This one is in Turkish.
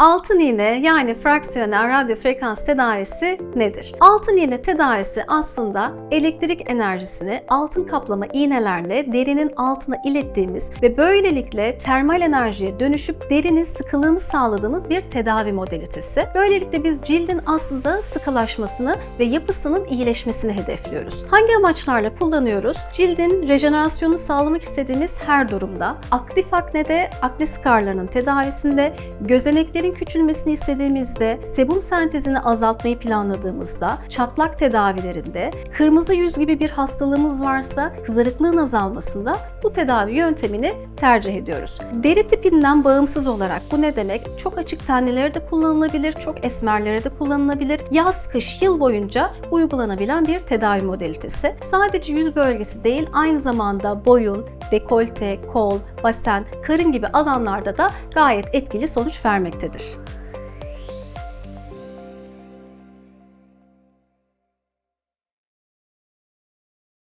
Altın iğne yani fraksiyonel radyo frekans tedavisi nedir? Altın iğne tedavisi aslında elektrik enerjisini altın kaplama iğnelerle derinin altına ilettiğimiz ve böylelikle termal enerjiye dönüşüp derinin sıkılığını sağladığımız bir tedavi modalitesi. Böylelikle biz cildin aslında sıkılaşmasını ve yapısının iyileşmesini hedefliyoruz. Hangi amaçlarla kullanıyoruz? Cildin rejenerasyonu sağlamak istediğimiz her durumda, aktif aknede, akne skarlarının tedavisinde, gözeneklerin küçülmesini istediğimizde, sebum sentezini azaltmayı planladığımızda, çatlak tedavilerinde, kırmızı yüz gibi bir hastalığımız varsa kızarıklığın azalmasında bu tedavi yöntemini tercih ediyoruz. Deri tipinden bağımsız olarak bu ne demek? Çok açık tenlilere de kullanılabilir, çok esmerlere de kullanılabilir. Yaz, kış, yıl boyunca uygulanabilen bir tedavi modalitesi. Sadece yüz bölgesi değil, aynı zamanda boyun, dekolte, kol, basen, karın gibi alanlarda da gayet etkili sonuç vermektedir.